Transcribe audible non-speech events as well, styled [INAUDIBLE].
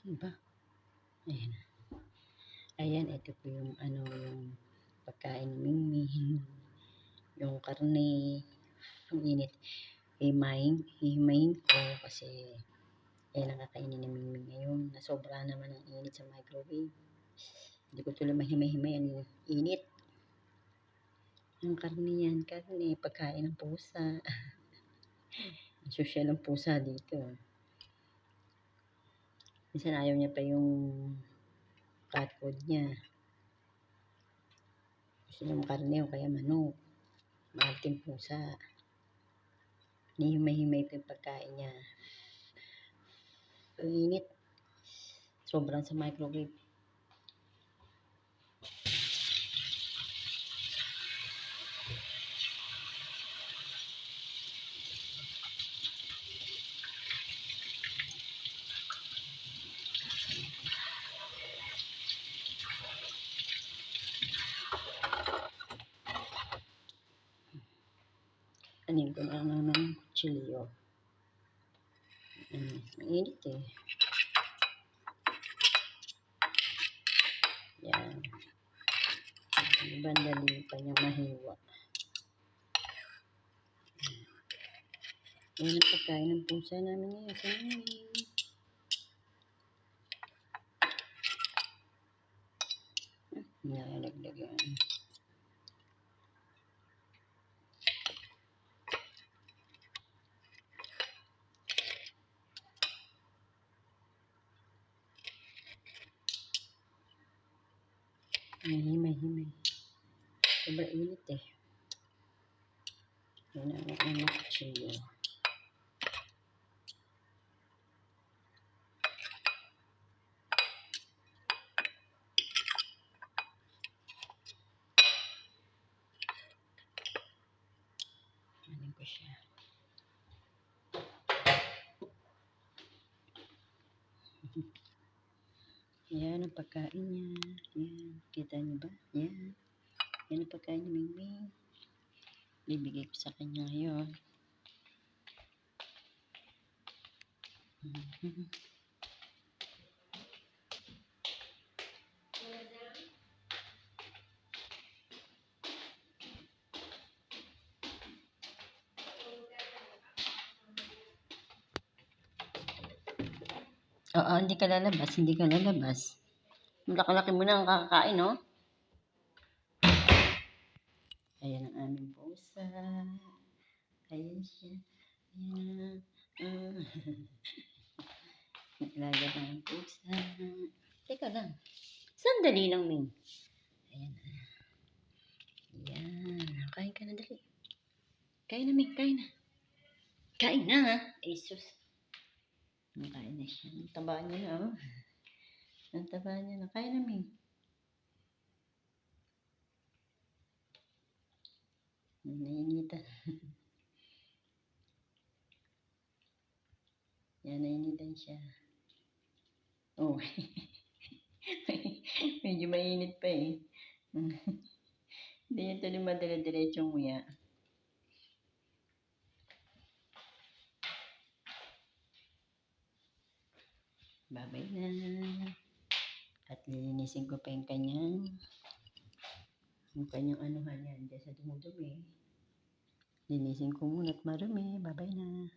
Ano ba? Ayan. Ayan, ito po yung ano, yung pagkain ni Mingming. Yung karne. Ang init. Himayin, himayin ko kasi ayan ang kakainin ni Mingming ngayon. Nasobra naman ang init sa microwave. Hindi ko tuloy mahimay-himay. Ang init. Yung karne yan, karne. Pagkain ng pusa. Social [LAUGHS] ang pusa dito. Minsan ayaw niya pa yung cat food niya. Gusto niya karne o kaya manok. Maating pusa. Nihimay-himay pa yung pagkain niya. Ang init. Sobrang sa microwave. Anin ko na lang ng kutsilyo. Mm, mainit eh. Yan. Bandali pa niya mahiwa. Yan ang pagkain ng pusa namin ngayon. Sa namin. Nalalagdag yan. Mahimay-himay. Sobrang init eh. Yan ang ano kutsilyo. Anin ko siya. [LAUGHS] Yan ang pagkain niya. Yan. Kita niyo ba? Yan. Yan ang pagkain ni Mingming. Bibigay ko sa kanya ngayon. Mhm. [LAUGHS] Oo, hindi ka lalabas. Hindi ka lalabas. Laki-laki mo na ang kakakain, no? Ayan ang aming pusa. Ayan siya. Ayan [LAUGHS] na. Ah. Nalaga na ang pusa. Teka lang. Sandali lang, Ming. Ayan. Ayan. Kain ka na dali. Kain na, Ming. Kain na. Kain na, ha? Jesus. Kain na siya. Ang taba niya na, oh. Ang taba niya na. Kain na, Ming. Nainitan. [LAUGHS] Yan, nainitan siya. Oh. [LAUGHS] Medyo mainit pa eh. [LAUGHS] Hindi yan tuloy madala-diretsong nguya. Babay na. At lilinisin ko pa yung kanyang yung kanyang anuhan yan dyan sa dumudumi. Linisin ko muna at marumi. Babay na.